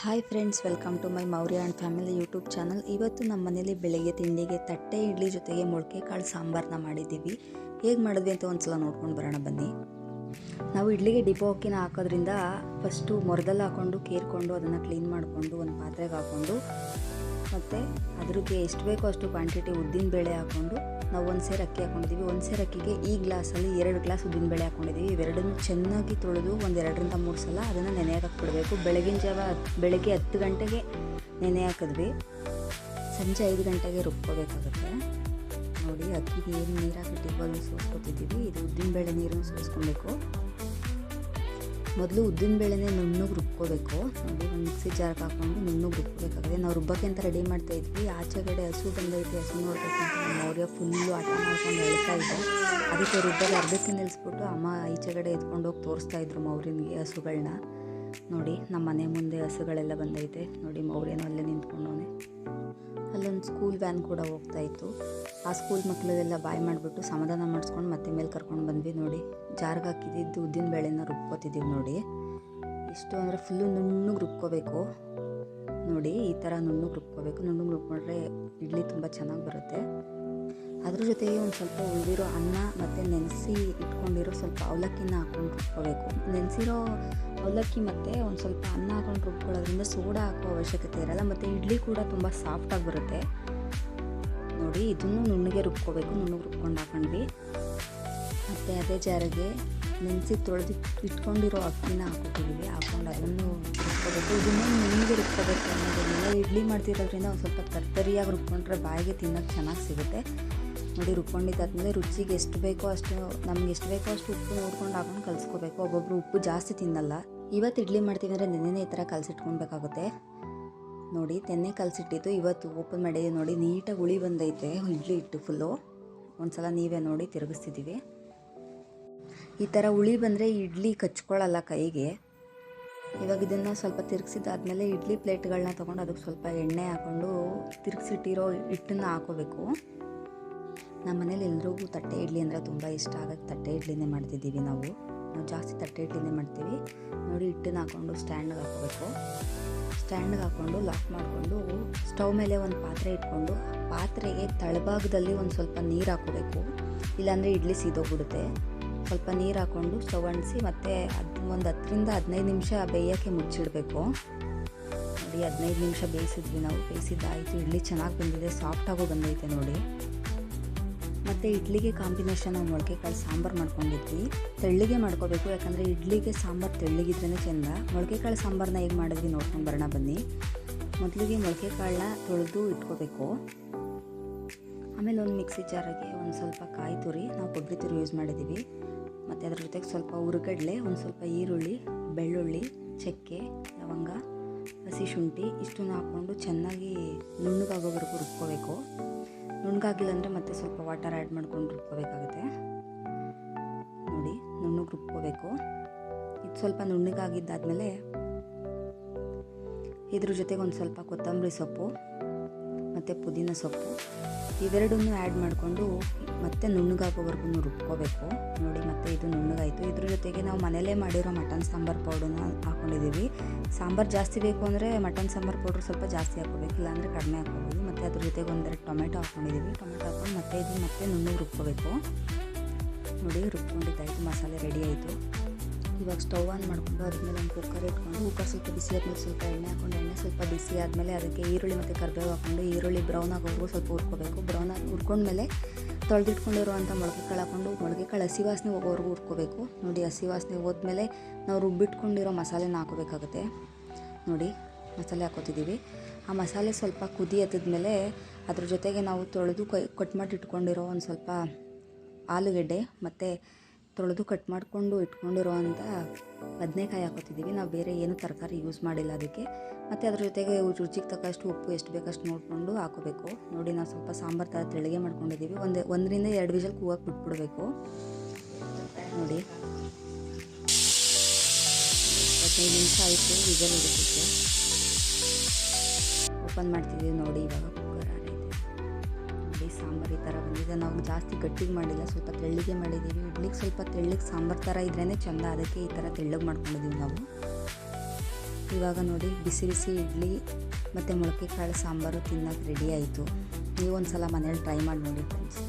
Hi friends welcome to my Maurya and family YouTube channel ಇವತ್ತು ನಮ್ಮ ಮನೇಲಿ ಬೆಳಗ್ಗೆ ತಿಂಡಿಗೆ ತಟ್ಟೆ, ಇಡ್ಲಿ ಜೊತೆಗೆ ಮೊಳಕೆ ಕಾಳು ಸಾಂಬಾರನ್ನ ಮಾಡಿದ್ದೀವಿ. ಹೇಗೆ ಮಾಡಿದ್ವಿ ಅಂತ ಒಂದು ಸಲ ನೋಡ್ಕೊಂಡು ಬರೋಣ ಬನ್ನಿ. ನಾವು ಇಡ್ಲಿಗೆ ಡಿಪೋ ಅಕ್ಕಿನ ಹಾಕೋದ್ರಿಂದ ಫಸ್ಟು ಮೊರದಲ್ಲಿ ಹಾಕ್ಕೊಂಡು ಕೇರ್ಕೊಂಡು ಅದನ್ನು ಕ್ಲೀನ್ ಮಾಡಿಕೊಂಡು ಒಂದು ಪಾತ್ರೆಗೆ ಹಾಕ್ಕೊಂಡು ಮತ್ತು ಅದ್ರಿಗೆ ಎಷ್ಟು ಬೇಕೋ ಅಷ್ಟು ಕ್ವಾಂಟಿಟಿ ಉದ್ದಿನ ಬೇಳೆ ಹಾಕ್ಕೊಂಡು ನಾವು ಒಂದು ಸೇರು ಅಕ್ಕಿ ಹಾಕೊಂಡಿದ್ದೀವಿ. ಒಂದು ಸೇರು ಅಕ್ಕಿಗೆ ಈ ಗ್ಲಾಸಲ್ಲಿ ಎರಡು ಗ್ಲಾಸ್ ಉದ್ದಿನ ಬೇಳೆ ಹಾಕ್ಕೊಂಡಿದ್ದೀವಿ ಇವೆರಡನ್ನು ಚೆನ್ನಾಗಿ ತೊಳೆದು ಒಂದು ಎರಡರಿಂದ ಮೂರು ಸಲ ಅದನ್ನು ನೆನೆ ಹಾಕಿಬಿಡಬೇಕು. ಬೆಳಗಿನ ಜಾವ ಬೆಳಗ್ಗೆ ಹತ್ತು ಗಂಟೆಗೆ ನೆನೆ ಹಾಕಿದ್ವಿ. ಸಂಜೆ ಐದು ಗಂಟೆಗೆ ರುಬ್ಕೋಬೇಕಾಗುತ್ತೆ. ನೋಡಿ, ಅಕ್ಕಿಗೆ ಏನು ನೀರು ಹಾಕಿ ಟಿಬ್ಬಲ್ಲಿ ಸೋಸ್ಕೊತಿದ್ದೀವಿ ಇದು ಉದ್ದಿನ ಬೇಳೆ ನೀರನ್ನು ಸೋಸ್ಕೊಬೇಕು. ಮೊದಲು ಉದ್ದಿನ ಬೇಳೆನೇ ನುಣ್ಣಗೆ ರುಬ್ಕೋಬೇಕು. ನೋಡಿ ಮಿಕ್ಸಿ ಜಾರ್ಗೆ ಹಾಕ್ಕೊಂಡು ನುಣ್ಣಗೆ ರುಬ್ಕೋಬೇಕಾಗಿದೆ ನಾವು ರುಬ್ಬಕ್ಕೆ ಅಂತ ರೆಡಿ ಮಾಡ್ತಾ ಇದ್ವಿ. ಆಚೆಗಡೆ ಹಸು ಬಂದೈತೆ ಹಸು ನೋಡ್ಬೇಕಂತ ನಮ್ಮ ಅವ್ರಿಗೆ ಫುಲ್ಲು ಆಟ ಮಾಡ್ಕೊಂಡು ಹೇಳ್ತಾ ಇದ್ದೆ. ಅದಕ್ಕೆ ರುಬ್ಬಲ್ಲಿ ಅರ್ಧಕ್ಕೆ ನಿಲ್ಲಿಸ್ಬಿಟ್ಟು ಅಮ್ಮ ಈಚೆಗಡೆ ಎತ್ಕೊಂಡು ಹೋಗಿ ತೋರಿಸ್ತಾ ಇದ್ರು ಮೌರ್ಯನಿಗೆ ಹಸುಗಳನ್ನ ನೋಡಿ, ನಮ್ಮ ಮನೆ ಮುಂದೆ ಹಸುಗಳೆಲ್ಲ ಬಂದೈತೆ. ನೋಡಿ ಮೌರ್ಯನು ಅಲ್ಲೇ ನಿಂತ್ಕೊಂಡವನೆ. ಅಲ್ಲೊಂದು ಸ್ಕೂಲ್ ವ್ಯಾನ್ ಕೂಡ ಹೋಗ್ತಾ ಇತ್ತು ಆ ಸ್ಕೂಲ್ ಮಕ್ಕಳೆಲ್ಲ ಬಾಯ್ ಮಾಡಿಬಿಟ್ಟು ಸಮಾಧಾನ ಮಾಡಿಸ್ಕೊಂಡು ಮತ್ತೆ ಮೇಲೆ ಕರ್ಕೊಂಡು ಬಂದ್ವಿ ನೋಡಿ. ಜಾರ್ಗೆ ಹಾಕಿದ್ದು ಉದ್ದಿನ ಬೇಳೆನ ರುಬ್ಕೋತಿದ್ದೀವಿ ನೋಡಿ. ಇಷ್ಟು ಅಂದರೆ ಫುಲ್ಲು ನುಣ್ಣಗೆ ರುಬ್ಕೋಬೇಕು. ನೋಡಿ, ಈ ಥರ ನುಣ್ಣಗೆ ರುಬ್ಕೋಬೇಕು. ನುಣ್ಣಗೆ ರುಬ್ಕೊಂಡ್ರೆ ಇಡ್ಲಿ ತುಂಬ ಚೆನ್ನಾಗಿ ಬರುತ್ತೆ. ಅದ್ರ ಜೊತೆಗೆ ಒಂದು ಸ್ವಲ್ಪ ಉಳಿದಿರೋ ಅನ್ನ ಮತ್ತು ನೆನೆಸಿ ಇಟ್ಕೊಂಡಿರೋ ಸ್ವಲ್ಪ ಅವಲಕ್ಕಿನ ಹಾಕೊಂಡು ರುಬ್ಕೋಬೇಕು. ನೆನೆಸಿರೋ ಅವಲಕ್ಕಿ ಮತ್ತು ಒಂದು ಸ್ವಲ್ಪ ಅನ್ನ ಹಾಕೊಂಡು ರುಬ್ಕೊಳ್ಳೋದ್ರಿಂದ ಸೋಡಾ ಹಾಕೋ ಅವಶ್ಯಕತೆ ಇರಲ್ಲ, ಮತ್ತು ಇಡ್ಲಿ ಕೂಡ ತುಂಬ ಸಾಫ್ಟಾಗಿ ಬರುತ್ತೆ. ನೋಡಿ, ಇದನ್ನು ನುಣ್ಣಗೆ ರುಬ್ಕೋಬೇಕು, ನುಣ್ಣಗೆ ರುಬ್ಕೊಂಡು ಹಾಕೊಂಡ್ವಿ. ಮತ್ತು ಅದೇ ಜಾರಿಗೆ ನೆನೆಸಿ ತೊಳೆದು ಇಟ್ಕೊಂಡಿರೋ ಅಕ್ಕಿನ ಹಾಕೋತಿದ್ದೀವಿ ಹಾಕೊಂಡು ಅದನ್ನು ರುಬ್ಕೋಬೇಕು. ಇದನ್ನು ನುಣ್ಣಗೆ ರುಬ್ಕೋಬೇಕು ಅನ್ನೋದನ್ನೆಲ್ಲ ಇಡ್ಲಿ ಮಾಡ್ತಿರೋದ್ರಿಂದ ಒಂದು ಸ್ವಲ್ಪ ತರ್ತರಿಯಾಗಿ ರುಬ್ಕೊಂಡ್ರೆ ಬಾಯಿಗೆ ತಿನ್ನೋಕ್ಕೆ ಚೆನ್ನಾಗಿ ಸಿಗುತ್ತೆ. ನೋಡಿ ರುಬ್ಕೊಂಡಿದ್ದಾದ್ಮೇಲೆ ರುಚಿಗೆ ಎಷ್ಟು ಬೇಕೋ ಅಷ್ಟು, ನಮ್ಗೆ ಎಷ್ಟು ಬೇಕೋ ಅಷ್ಟು ಉಪ್ಪು ನೋಡ್ಕೊಂಡು ಹಾಕೊಂಡು ಕಲಿಸ್ಕೋಬೇಕು. ಒಬ್ಬೊಬ್ಬರು ಉಪ್ಪು ಜಾಸ್ತಿ ತಿನ್ನಲ್ಲ. ಇವತ್ತು ಇಡ್ಲಿ ಮಾಡ್ತೀವಿ ಅಂದರೆ ನೆನ್ನೆನೇ ಈ ಥರ ಕಲಸಿಟ್ಕೊಳ್ಬೇಕಾಗುತ್ತೆ. ನೋಡಿ, ತೆನ್ನೆ ಕಲಸಿಟ್ಟಿದ್ದು. ಇವತ್ತು ಓಪನ್ ಮಾಡಿದೆ ನೋಡಿ, ನೀಟಾಗಿ ಉಳಿ ಬಂದೈತೆ. ಇಡ್ಲಿ ಇಟ್ಟು ಫುಲ್ಲು ಒಂದ್ಸಲ ನೀವೇ ನೋಡಿ ತಿರುಗಿಸ್ತಿದ್ದೀವಿ. ಈ ಥರ ಉಳಿ ಬಂದರೆ ಇಡ್ಲಿ ಕಚ್ಕೊಳ್ಳಲ್ಲ ಕೈಗೆ. ಇವಾಗ ಇದನ್ನು ಸ್ವಲ್ಪ ತಿರುಗಿಸಿದಾದ್ಮೇಲೆ ಇಡ್ಲಿ ಪ್ಲೇಟ್ಗಳನ್ನ ತೊಗೊಂಡು ಅದಕ್ಕೆ ಸ್ವಲ್ಪ ಎಣ್ಣೆ ಹಾಕ್ಕೊಂಡು ತಿರುಗಿಸಿಟ್ಟಿರೋ ಹಿಟ್ಟನ್ನು ಹಾಕೋಬೇಕು. ನಮ್ಮ ಮನೇಲಿ ಎಲ್ರಿಗೂ ತಟ್ಟೆ ಇಡ್ಲಿ ಅಂದರೆ ತುಂಬ ಇಷ್ಟ ಆಗೋದು ತಟ್ಟೆ ಇಡ್ಲಿನೇ ಮಾಡ್ತಿದ್ದೀವಿ ನಾವು. ನಾವು ಜಾಸ್ತಿ ತಟ್ಟೆ ಇಡ್ಲಿನೇ ಮಾಡ್ತೀವಿ. ನೋಡಿ ಹಿಟ್ಟನ್ನು ಹಾಕ್ಕೊಂಡು ಸ್ಟ್ಯಾಂಡ್ಗೆ ಹಾಕ್ಬೇಕು. ಸ್ಟ್ಯಾಂಡ್ಗೆ ಹಾಕ್ಕೊಂಡು ಲಾಕ್ ಮಾಡಿಕೊಂಡು ಸ್ಟವ್ ಮೇಲೆ ಒಂದು ಪಾತ್ರೆ ಇಟ್ಕೊಂಡು ಪಾತ್ರೆಗೆ ತಳಭಾಗದಲ್ಲಿ ಒಂದು ಸ್ವಲ್ಪ ನೀರು ಹಾಕೋಬೇಕು. ಇಲ್ಲಾಂದರೆ ಇಡ್ಲಿ ಸೀದೋಗ್ಬಿಡುತ್ತೆ. ಸ್ವಲ್ಪ ನೀರು ಹಾಕ್ಕೊಂಡು ಸ್ಟವ್ ಅಣಿಸಿ ಮತ್ತು ಅದು ಒಂದು ಹತ್ತರಿಂದ ಹದಿನೈದು ನಿಮಿಷ ಬೇಯೋಕ್ಕೆ ಮುಚ್ಚಿಡಬೇಕು. ನೋಡಿ ಹದಿನೈದು ನಿಮಿಷ ಬೇಯಿಸಿದ್ವಿ ನಾವು. ಬೇಯಿಸಿದ್ದಾಯಿತು. ಇಡ್ಲಿ ಚೆನ್ನಾಗಿ ಬಂದಿದೆ. ಸಾಫ್ಟಾಗೂ ಬಂದೈತೆ ನೋಡಿ. ಮತ್ತು ಇಡ್ಲಿಗೆ ಕಾಂಬಿನೇಷನ್ ನಾವು ಮೊಳಕೆ ಕಾಳು ಸಾಂಬಾರು ಮಾಡ್ಕೊಂಡಿದ್ವಿ. ತೆಳ್ಳಿಗೆ ಮಾಡ್ಕೋಬೇಕು, ಯಾಕಂದರೆ ಇಡ್ಲಿಗೆ ಸಾಂಬಾರು ತೆಳ್ಳಿಗಿದ್ರೇ ಚೆಂದ. ಮೊಳಕೆ ಕಾಳು ಸಾಂಬಾರನ್ನ ಹೇಗೆ ಮಾಡಿದ್ವಿ ನೋಡ್ಕೊಂಡು ಬರೋಣ ಬನ್ನಿ. ಮೊದಲಿಗೆ ಮೊಳಕೆ ಕಾಳನ್ನ ತೊಳೆದು ಇಟ್ಕೋಬೇಕು. ಆಮೇಲೆ ಒಂದು ಮಿಕ್ಸಿ ಜಾರಿಗೆ ಒಂದು ಸ್ವಲ್ಪ ಕಾಯಿ ತುರಿ, ನಾವು ಕೊಬ್ಬರಿ ತುರಿ ಯೂಸ್ ಮಾಡಿದ್ದೀವಿ ಮತ್ತು ಅದ್ರ ಜೊತೆಗೆ ಸ್ವಲ್ಪ ಹುರುಗಡ್ಲೆ ಒಂದು ಸ್ವಲ್ಪ ಈರುಳ್ಳಿ, ಬೆಳ್ಳುಳ್ಳಿ, ಚಕ್ಕೆ, ಲವಂಗ, ಹಸಿ ಶುಂಠಿ, ಇಷ್ಟನ್ನು ಹಾಕ್ಕೊಂಡು ಚೆನ್ನಾಗಿ ನುಣ್ಣಗಾಗೋವರೆಗೂ ರುಬ್ಕೋಬೇಕು. ನುಣ್ಣಗಾಗಿಲ್ಲ ಅಂದರೆ ಮತ್ತೆ ಸ್ವಲ್ಪ ವಾಟರ್ ಆ್ಯಡ್ ಮಾಡ್ಕೊಂಡು ರುಬ್ಕೋಬೇಕಾಗುತ್ತೆ. ನೋಡಿ, ನುಣ್ಣಗೆ ರುಬ್ಕೋಬೇಕು. ಇದು ಸ್ವಲ್ಪ ನುಣ್ಣಗಾಗಿದ್ದಾದಮೇಲೆ ಇದ್ರ ಜೊತೆಗೆ ಒಂದು ಸ್ವಲ್ಪ ಕೊತ್ತಂಬರಿ ಸೊಪ್ಪು. ಮತ್ತು ಪುದೀನ ಸೊಪ್ಪು. ಇವೆರಡನ್ನೂ ಆ್ಯಡ್ ಮಾಡಿಕೊಂಡು ಮತ್ತೆ ನುಣ್ಣಗಾಗೋವರೆಗೂ ರುಬ್ಕೋಬೇಕು. ನೋಡಿ ಮತ್ತೆ ಇದು ನುಣ್ಣಗಾಯಿತು. ಇದ್ರ ಜೊತೆಗೆ ನಾವು ಮನೇಲೇ ಮಾಡಿರೋ ಮಟನ್ ಸಾಂಬಾರು ಪೌಡರ್ನ ಹಾಕ್ಕೊಂಡಿದ್ದೀವಿ ಸಾಂಬಾರು ಜಾಸ್ತಿ ಬೇಕು ಅಂದರೆ ಮಟನ್ ಸಾಂಬಾರು ಪೌಡ್ರ್ ಸ್ವಲ್ಪ ಜಾಸ್ತಿ ಹಾಕೋಬೇಕು ಇಲ್ಲಾಂದರೆ ಕಡಿಮೆ ಹಾಕ್ಕೋಬೋದು. ಮತ್ತು ಅದ್ರ ಜೊತೆಗೆ ಒಂದೆರಡು ಟೊಮೆಟೊ ಹಾಕ್ಕೊಂಡಿದ್ದೀವಿ ಟೊಮೆಟೊ ಹಾಕ್ಕೊಂಡು ಮತ್ತೆ ಇದು ಮತ್ತೆ ನುಣ್ಣಗೆ ರುಬ್ಕೋಬೇಕು. ನೋಡಿ ರುಬ್ಕೊಂಡಿದ್ದಾಯಿತು. ಮಸಾಲೆ ರೆಡಿ ಆಯಿತು. ಇವಾಗ ಸ್ಟವ್ ಆನ್ ಮಾಡಿಕೊಂಡು ಅದ್ರ ಒಂದು ಕುಕ್ಕರ್ ಇಟ್ಕೊಂಡು ಕುಕ್ಕರ್ ಸ್ವಲ್ಪ ಬಿಸಿ ಆದ್ಮೇಲೆ ಸ್ವಲ್ಪ ಎಣ್ಣೆ ಹಾಕೊಂಡು ಎಣ್ಣೆ ಸ್ವಲ್ಪ ಬಿಸಿ ಆದಮೇಲೆ ಅದಕ್ಕೆ ಈರುಳ್ಳಿ ಮತ್ತು ಕರಿಬೇವು ಹಾಕೊಂಡು ಈರುಳ್ಳಿ ಬ್ರೌನ್ ಆಗೋವರೆಗೂ ಸ್ವಲ್ಪ ಹುರ್ಕೋಬೇಕು. ಬ್ರೌನ್ ಆಗಿ ಹುರ್ಕೊಂಡ್ಮೇಲೆ ತೊಳೆದಿಟ್ಕೊಂಡಿರುವಂಥ ಮೊಳಕೆ ಕಾಳು ಹಾಕೊಂಡು ಮೊಳಕೆ ಕಾಳು ಹಸಿ ವಾಸನೆ ಹೋಗೋವರೆಗೂ ಹುರ್ಕೋಬೇಕು. ನೋಡಿ, ಹಸಿ ವಾಸನೆ ಹೋದ್ಮೇಲೆ ನಾವು ರುಬ್ಬಿಟ್ಕೊಂಡಿರೋ ಮಸಾಲೆನ ಹಾಕೋಬೇಕಾಗುತ್ತೆ. ನೋಡಿ, ಮಸಾಲೆ ಹಾಕೋತಿದ್ದೀವಿ. ಆ ಮಸಾಲೆ ಸ್ವಲ್ಪ ಕುದಿ ಹತ್ತಿದ್ಮೇಲೆ ಅದ್ರ ಜೊತೆಗೆ ನಾವು ತೊಳೆದು ಕೈ, ಕಟ್ ಮಾಡಿ ಇಟ್ಕೊಂಡಿರೋ ಒಂದು ಸ್ವಲ್ಪ ಆಲೂಗೆಡ್ಡೆ ಮತ್ತು ತೊಳೆದು ಕಟ್ ಮಾಡಿಕೊಂಡು ಇಟ್ಕೊಂಡಿರುವಂಥ ಬದನೆಕಾಯಿ ಹಾಕೋತಿದ್ದೀವಿ. ನಾವು ಬೇರೆ ಏನು ತರಕಾರಿ ಯೂಸ್ ಮಾಡಿಲ್ಲ ಅದಕ್ಕೆ. ಮತ್ತು ಅದ್ರ ಜೊತೆಗೆ ರುಚಿಗೆ ತಕ್ಕಷ್ಟು ಉಪ್ಪು ಎಷ್ಟು ಬೇಕಷ್ಟು ನೋಡಿಕೊಂಡು ಹಾಕೋಬೇಕು. ನೋಡಿ, ನಾವು ಸ್ವಲ್ಪ ಸಾಂಬಾರು ಥರ ತೆಳಿಗೆ ಮಾಡ್ಕೊಂಡಿದ್ದೀವಿ. ಒಂದು ಒಂದರಿಂದ ಎರಡು ವಿಷಲ್ ಕೂಗಕ್ಕೆ ಬಿಟ್ಬಿಡ್ಬೇಕು. ನೋಡಿ. ಹದಿನೈದು ನಿಮಿಷ ಆಯಿತು ವಿಜಲ್ ಓಪನ್ ಮಾಡ್ತಿದ್ದೀವಿ ನೋಡಿ ಇವಾಗ. ಸಾಂಬಾರು ಈ ಥರ ಬಂದಿದೆ. ನಾವು ಜಾಸ್ತಿ ಗಟ್ಟಿಗೆ ಮಾಡಿಲ್ಲ, ಸ್ವಲ್ಪ ತೆಳ್ಳಿಗೆ ಮಾಡಿದ್ದೀವಿ ಇಡ್ಲಿಗೆ ಸ್ವಲ್ಪ ತೆಳ್ಳಗೆ ಸಾಂಬಾರು ಥರ ಇದ್ರೇ ಚೆಂದ. ಅದಕ್ಕೆ ಈ ಥರ ತೆಳ್ಳಗೆ ಮಾಡ್ಕೊಂಡಿದ್ದೀವಿ ನಾವು. ಇವಾಗ ನೋಡಿ, ಬಿಸಿ ಬಿಸಿ ಇಡ್ಲಿ ಮತ್ತು ಮೊಳಕೆ ಕಾಳು ಸಾಂಬಾರು ತಿನ್ನೋಕೆ ರೆಡಿ ಆಯಿತು. ನೀವೊಂದು ಸಲ ಮನೇಲಿ ಟ್ರೈ ಮಾಡಿ ನೋಡಿ ಫ್ರೆಂಡ್ಸ್